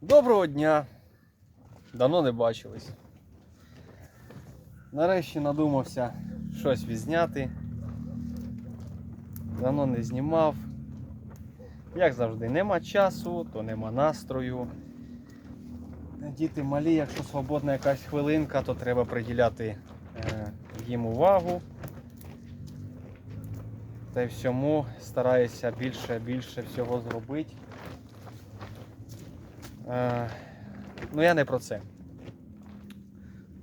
Доброго дня! Давно не бачились. Нарешті надумався щось відзняти. Давно не знімав. Як завжди, нема часу, то нема настрою. Діти малі, якщо свободна якась хвилинка, то треба приділяти е, їм увагу. Та й всьому стараюся більше більше всього зробити. Е, ну я не про це.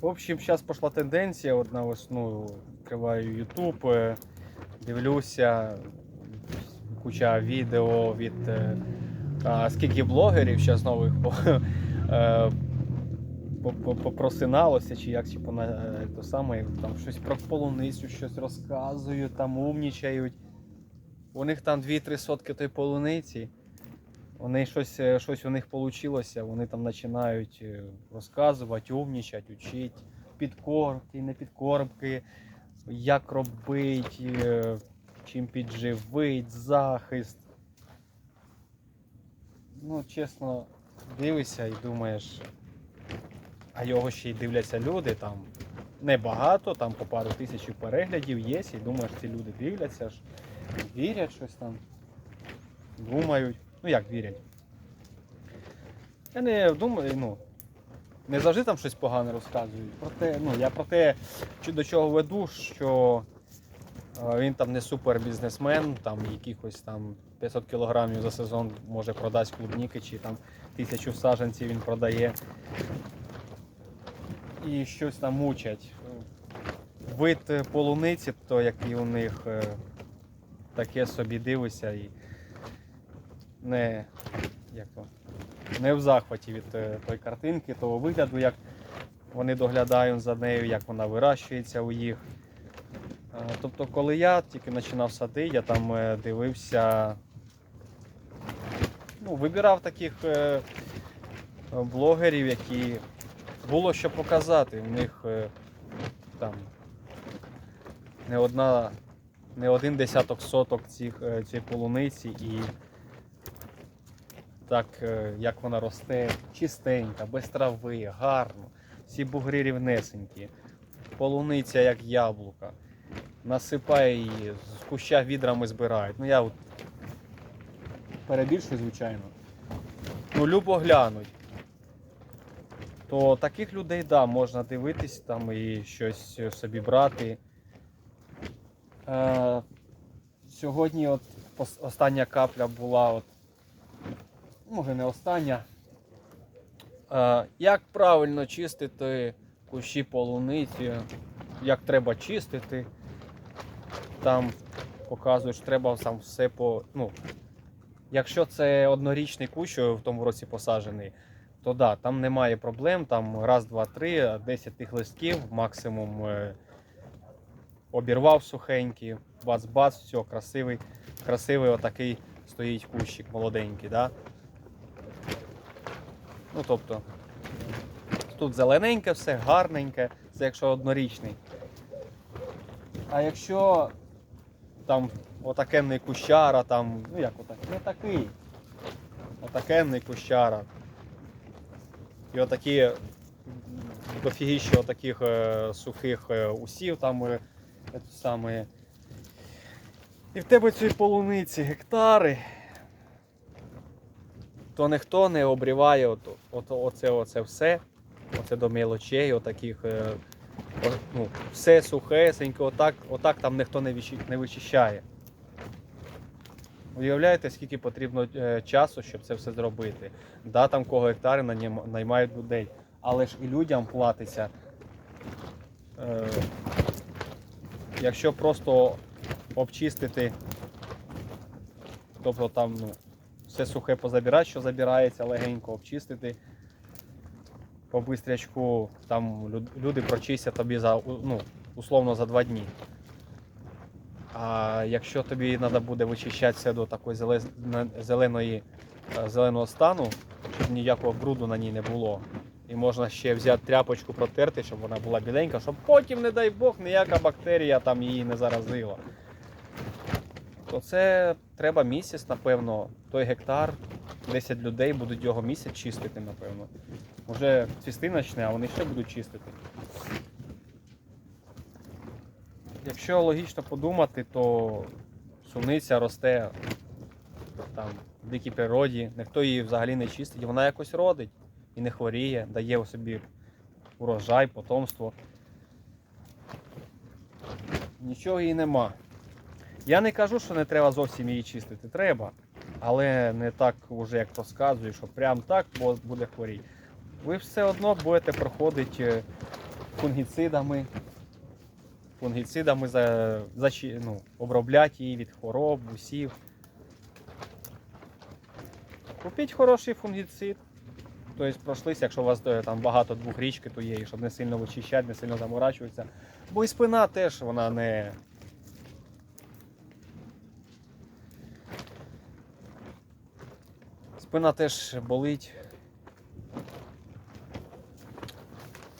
В общем, зараз пішла тенденція от на весну. Відкриваю YouTube, е, дивлюся куча відео від е, а, скільки блогерів зараз нових по, по- по- попросиналося, чи як чи пона, то саме, там щось про полуницю щось розказують, там умнічають. У них там 2-3 сотки тої полуниці. Вони щось, е, щось у них вийшло, вони там починають е, розказувати, умнічати, учити, підкормки, не підкормки, як робити, чим підживить, захист. Ну, чесно, дивишся і думаєш, а його ще й дивляться люди, там небагато, там по пару тисяч переглядів є, і думаєш, ці люди дивляться ж, вірять щось там, думають. Ну як вірять? Я не думаю, ну, не завжди там щось погане розказують. Проте, ну, я про те, до чого веду, що е, він там не супер бізнесмен, там якихось там 500 кілограмів за сезон може продасть клубніки, чи там тисячу саджанців він продає. І щось там мучать. Вид полуниці, то який у них е, таке собі дивишся і не, як то, не в захваті від е, тої картинки, того вигляду, як вони доглядають за нею, як вона вирощується у їх. Тобто, коли я тільки починав сади, я там е, дивився, ну, вибирав таких е, блогерів, які було що показати. У них там не одна, не один десяток соток цих, цієї полуниці і так, е, як вона росте, чистенька, без трави, гарно. Всі бугри рівнесенькі. Полуниця як яблука. Насипає її, з куща відрами збирають. Ну я от перебільшую, звичайно. Ну, любо глянуть. То таких людей, да, можна дивитись там і щось собі брати. Е, сьогодні от остання капля була от може не остання. Е, як правильно чистити кущі полуниці, як треба чистити. Там показують, що треба сам все по. Ну, якщо це однорічний кущ, в тому році посаджений, то да, там немає проблем. Там раз, два, три, 10 тих листків, максимум е, обірвав сухенький, бац-бац, все, красивий, красивий отакий стоїть кущик молоденький. Да? Ну, тобто, тут зелененьке все, гарненьке, це якщо однорічний. А якщо там отакенний кущара, там, ну як отак, не такий. Отакенний кущара. І отакі дофігіще отаких е, сухих е, усів там е, саме. І в тебе цієї полуниці гектари то ніхто не обріває от, от, оце, оце все, оце до мелочей, отаких, е, о, ну, все сухесенько, отак, отак там ніхто не, не вичищає. Уявляєте, скільки потрібно е, часу, щоб це все зробити. Да, там кого гектари наймають людей, але ж і людям платиться. Е, якщо просто обчистити, тобто там, ну, все сухе позабирати, що забирається, легенько обчистити. По бистрячку там люди прочистять тобі за ну, условно за два дні. А якщо тобі треба буде вичищати все до такої зеленої, е, зеленого стану, щоб ніякого бруду на ній не було. І можна ще взяти тряпочку протерти, щоб вона була біленька, щоб потім, не дай Бог, ніяка бактерія там її не заразила то це треба місяць, напевно, той гектар 10 людей будуть його місяць чистити, напевно. Може цвісти почне, а вони ще будуть чистити. Якщо логічно подумати, то суниця росте там, в дикій природі, ніхто її взагалі не чистить, вона якось родить і не хворіє, дає у собі урожай, потомство. Нічого їй нема. Я не кажу, що не треба зовсім її чистити. Треба. Але не так уже, як розказую, що прям так буде хворіти. Ви все одно будете проходити е, фунгіцидами, фунгіцидами за, за, ну, обробляти її від хвороб, усів. Купіть хороший фунгіцид. Тобто пройшлися, якщо у вас е, там багато двохрічки, то є, щоб не сильно вичищати, не сильно заморачуватися. Бо і спина теж вона не. Спина теж болить.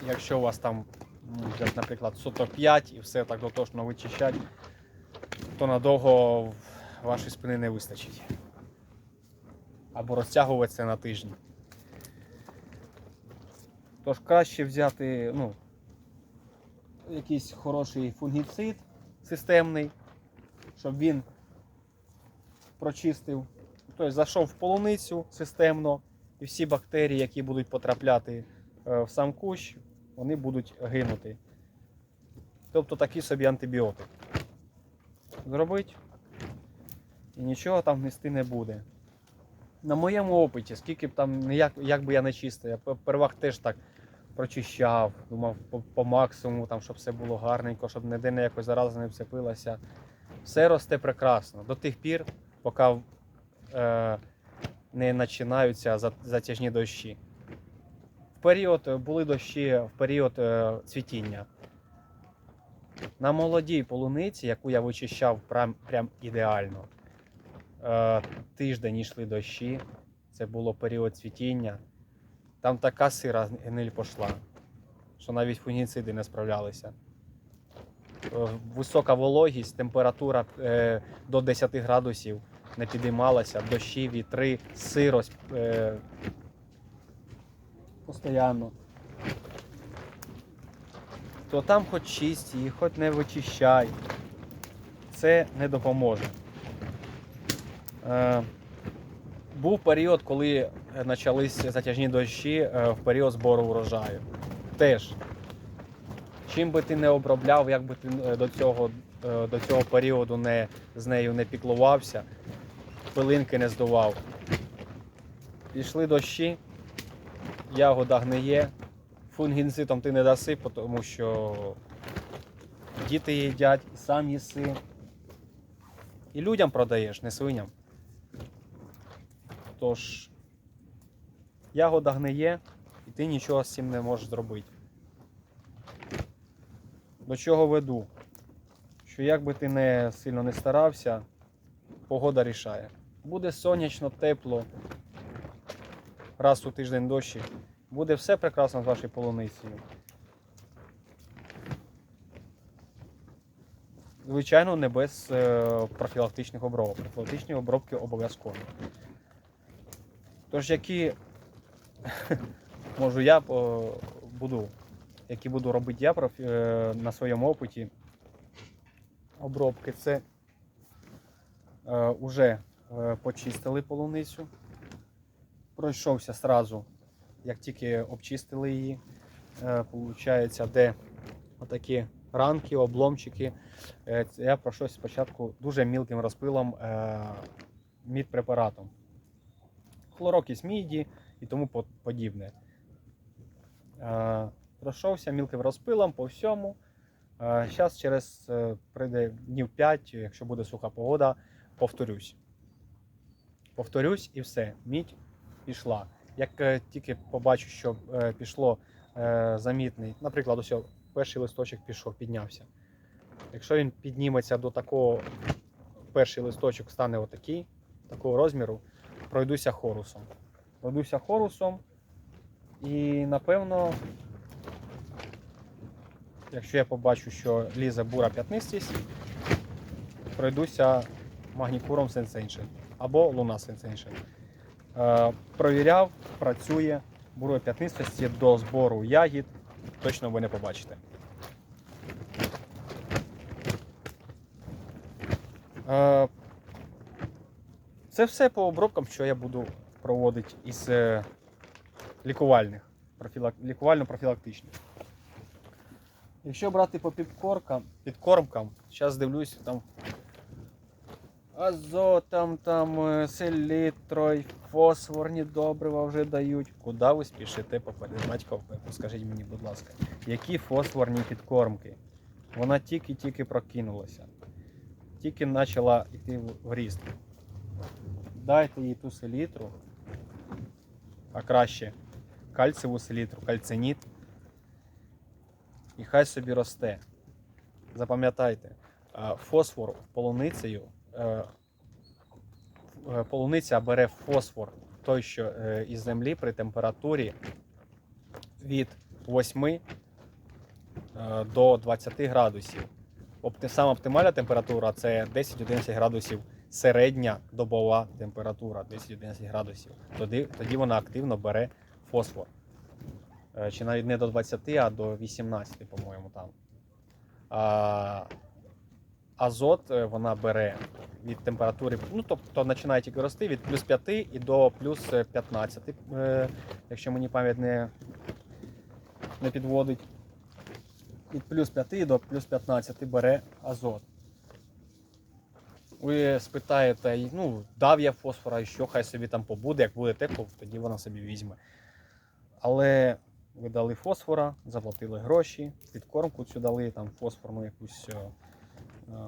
Якщо у вас там, ну, наприклад, суто 5 і все так дотошно вичищати, то надовго вашої спини не вистачить. Або розтягувати це на тиждень. Тож краще взяти ну, якийсь хороший фунгіцид системний, щоб він прочистив. Тобто зайшов в полуницю системно, і всі бактерії, які будуть потрапляти е, в сам кущ, вони будуть гинути. Тобто такий собі антибіотик. Зробить і нічого там нести не буде. На моєму опиті, скільки б там, як, як би я не чистив, я первах теж так прочищав, думав по, по максимуму, там, щоб все було гарненько, щоб ніде ніякої зарази не вцепилася. Все росте прекрасно. До тих пір, поки не починаються затяжні дощі. В період е, були дощі в період е, цвітіння. На молодій полуниці, яку я вичищав прям, прям ідеально. Е, тиждень йшли дощі, це було період цвітіння. Там така сира гниль пішла, що навіть фунгіциди не справлялися. Е, Висока вологість, температура е, до 10 градусів не підіймалася, дощі, вітри, сирость е, постійно. То там хоч чисть її, хоч не вичищай. Це не допоможе. Е, був період, коли почались затяжні дощі е, в період збору урожаю. Теж. Чим би ти не обробляв, як би ти е, до цього, до цього періоду не, з нею не піклувався, пилинки не здував. Пішли дощі, ягода гниє, фунгінцитом ти не даси, тому що діти їдять, і сам їси. І людям продаєш, не свиням. Тож ягода гниє, і ти нічого з цим не можеш зробити. До чого веду? Що як би ти не сильно не старався, погода рішає. Буде сонячно, тепло, раз у тиждень дощі. Буде все прекрасно з вашою полуницею. Звичайно, не без е, профілактичних обробок. Профілактичні обробки обов'язково. Тож, які можу я буду, які буду робити я е, на своєму опиті обробки, це е, уже е, почистили полуницю. Пройшовся сразу, як тільки обчистили її. Е, Получається, де отакі ранки, обломчики. Е, Я пройшовся спочатку дуже мілким розпилом е, мідпрепаратом. Хлорокіс міді і тому подібне. Е, Пройшовся мілким розпилом по всьому. Зараз через е, прийде днів 5, якщо буде суха погода, повторюсь. Повторюсь і все. Мідь пішла. Як е, тільки побачу, що е, пішло е, замітний, наприклад, ось перший листочок пішов, піднявся. Якщо він підніметься до такого, перший листочок стане отакий, такого розміру, пройдуся хорусом. Пройдуся хорусом і напевно, якщо я побачу, що лізе бура п'ятнистість, пройдуся магнікуром сенсейшн або луна сенсейшн. Е, Провіряв, працює. Бурої п'ятнистості до збору ягід. Точно ви не побачите. Е, Це все по обробкам, що я буду проводити із е, лікувальних, лікувально-профілактичних. Якщо брати по підкоркам, підкормкам, зараз дивлюсь, там азотом, там е, селітрою, фосфорні добрива вже дають. Куди ви спішите поперед батька? Скажіть мені, будь ласка, які фосфорні підкормки? Вона тільки-тільки прокинулася, тільки почала йти в- ріст. Дайте їй ту селітру, а краще кальцеву селітру, кальциніт. І хай собі росте. Запам'ятайте, е, фосфор полуницею. е, е, Полуниця бере фосфор, той, що із землі при температурі від 8 е, до 20 градусів. Сама оптимальна температура це 10-11 градусів середня добова температура 10-11 градусів. Тоді, тоді вона активно бере фосфор. Е, Чи навіть не до 20, а до 18, по-моєму, там. А, азот е, вона бере від температури, ну тобто починає тільки рости від плюс 5 і до плюс 15, е, якщо мені пам'ять не, не підводить. Від плюс 5 до плюс 15 бере азот. Ви спитаєте, ну, дав я фосфора, і що хай собі там побуде, як буде тепло, тоді вона собі візьме. Але ви дали фосфора, заплатили гроші, підкормку цю дали, там фосфорну якусь. е, е,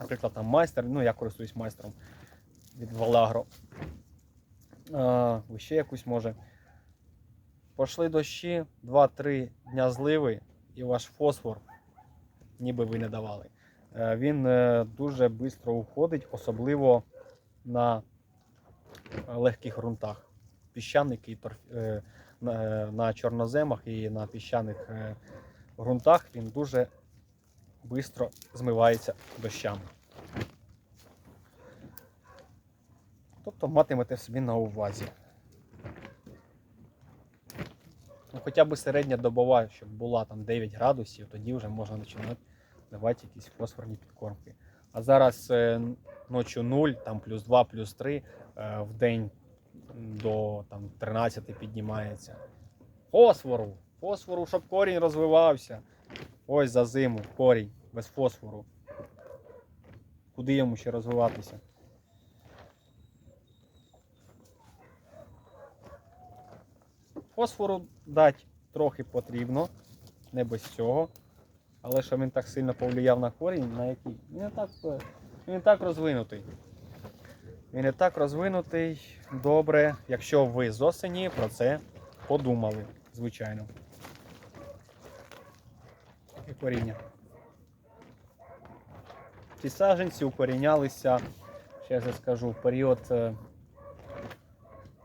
Наприклад, там майстер, ну я користуюсь майстром від Валагро. Е, ви ще якусь може. Пошли дощі, 2-3 дня зливи, і ваш фосфор, ніби ви не давали. Він дуже швидко уходить, особливо на легких ґрунтах. Піщаники і торф... е, на, чорноземах і на піщаних е, ґрунтах він дуже швидко змивається дощами. Тобто матимете собі на увазі. Ну, хоча б середня добова, щоб була там 9 градусів, тоді вже можна починати давати якісь фосфорні підкормки. А зараз е, ночі 0, там плюс 2, плюс 3, е, в день до там, 13 піднімається. Фосфору! Фосфору, щоб корінь розвивався. Ось за зиму корінь без фосфору. Куди йому ще розвиватися? Фосфору дати трохи потрібно, не без цього. Але щоб він так сильно повлияв на корінь, на який. Він не так, е, він не так розвинутий. Він не так розвинутий добре, якщо ви з осені про це подумали, звичайно. І коріння. Ці саджанці укорінялися, ще я скажу, в період е,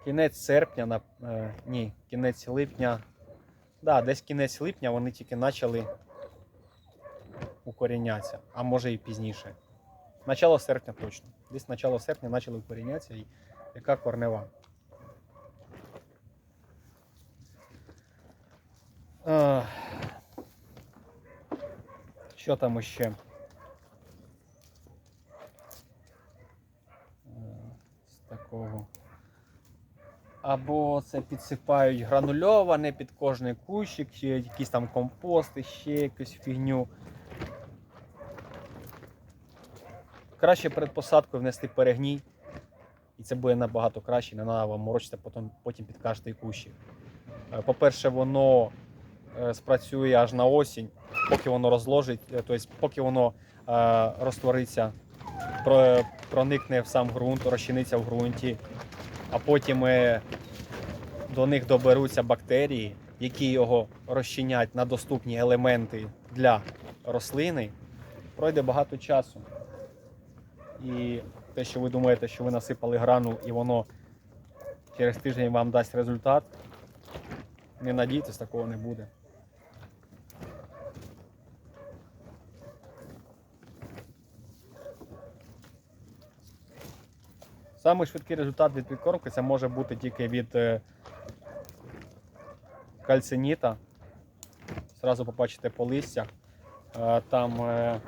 кінець серпня, на, е, ні, кінець липня. Да, десь кінець липня вони тільки почали укорінятися, а може і пізніше. Начало серпня точно. Десь начало серпня почали укорінятися і яка корнева. Що там ще? Е, З такого. Або це підсипають гранульоване під кожний кущик, чи якісь там компости, ще якусь фігню. Краще перед посадкою внести перегній, і це буде набагато краще, не треба вам морочити потім, потім під кожний кущик. Е, По-перше, воно е, спрацює аж на осінь, поки воно розложить, тобто поки воно розтвориться, про- проникне в сам ґрунт, розчиниться в ґрунті, а потім до них доберуться бактерії, які його розчинять на доступні елементи для рослини. Пройде багато часу. І те, що ви думаєте, що ви насипали грану і воно через тиждень вам дасть результат, не надійтесь, такого не буде. Самий швидкий результат від підкормки це може бути тільки від е, кальциніта. Зразу побачите по листях. Е, Там е,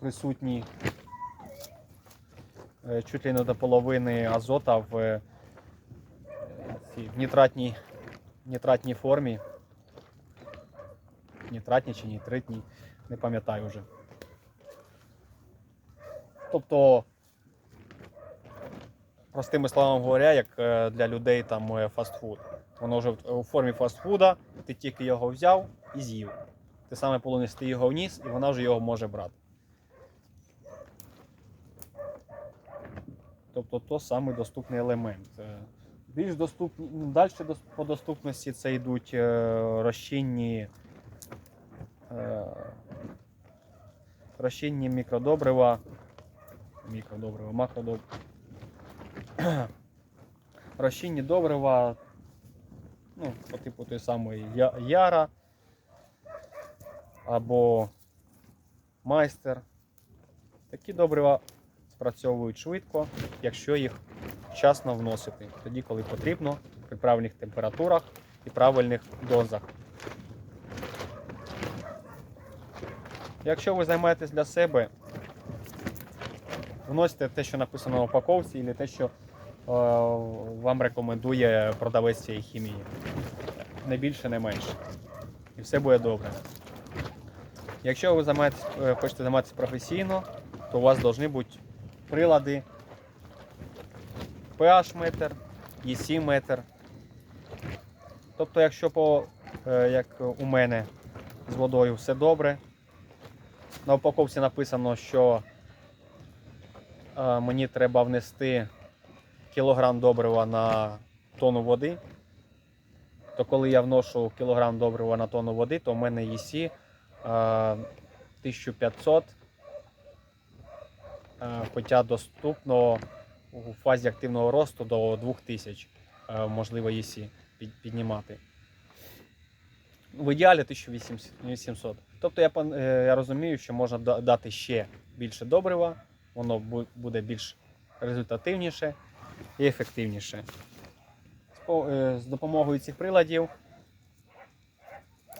присутні чуть ли не до половини азота в, е, в нітратній, нітратній формі. Нітратній чи нітритній, не пам'ятаю вже. Тобто, простими словами говоря, як е, для людей там е, фастфуд. Воно вже у формі фастфуда, ти тільки його взяв і з'їв. Ти саме полониш ти його вніс, і вона вже його може брати. Тобто то самий доступний елемент. Е, Більш доступні, далі по доступності це йдуть е, розчинні, е, розчинні мікродобрива, мікродобрива, макродобрива. Розчинні добрива, ну, по типу той самої яра або майстер. Такі добрива спрацьовують швидко, якщо їх вчасно вносити, тоді, коли потрібно, при правильних температурах і правильних дозах. Якщо ви займаєтесь для себе, вносите те, що написано на упаковці, і те, що е, вам рекомендує продавець цієї хімії. Не більше, не менше. І все буде добре. Якщо ви займаєтесь, е, хочете займатися професійно, то у вас повинні бути прилади pH метр, EC метр. Тобто, якщо по, е, як у мене з водою все добре, на упаковці написано, що е, мені треба внести кілограм добрива на тонну води, то коли я вношу кілограм добрива на тонну води, то в мене EC е, 1500, е, хоча доступно у фазі активного росту до 2000 е, можливо під- піднімати. В ідеалі 1800. Тобто я, е, я розумію, що можна дати ще більше добрива, воно буде більш результативніше і ефективніше. З е, допомогою цих приладів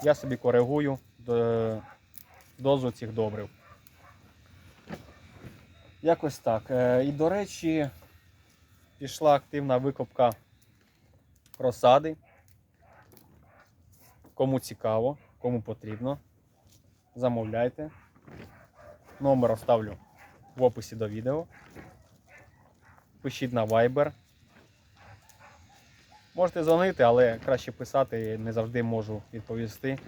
я собі коригую до- дозу цих добрив. Якось так. Е, І до речі, пішла активна викопка розсади. Кому цікаво, кому потрібно, замовляйте. Номер оставлю в описі до відео. Пишіть на Viber. Можете дзвонити, але краще писати, не завжди можу відповісти.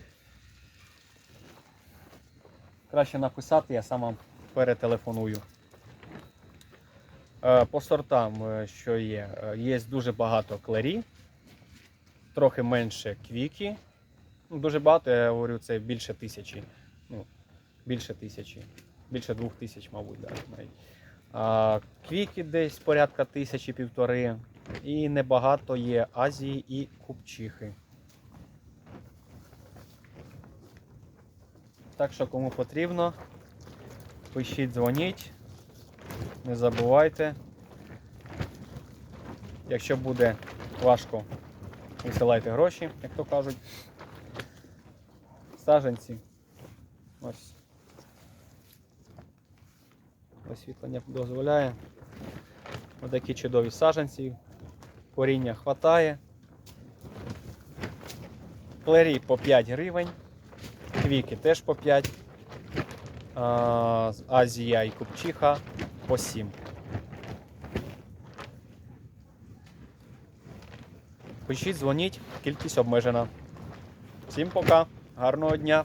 Краще написати, я сам вам перетелефоную. Е, По сортам, е, що є, Е, є дуже багато клері, трохи менше квіки. Ну, дуже багато, я говорю, це більше тисячі. Ну, більше тисячі. Більше двох тисяч, мабуть, навіть. А, квіки десь порядка тисячі півтори. І небагато є Азії і Купчихи. Так що кому потрібно, пишіть, дзвоніть. Не забувайте. Якщо буде важко, висилайте гроші, як то кажуть. Саженці. Ось. Освітлення дозволяє. Ось такі чудові саженці. Коріння хватає. Клері по 5 гривень. Квіки теж по 5. А, Азія і Купчиха по 7. Пишіть, дзвоніть, кількість обмежена. Всім пока, гарного дня!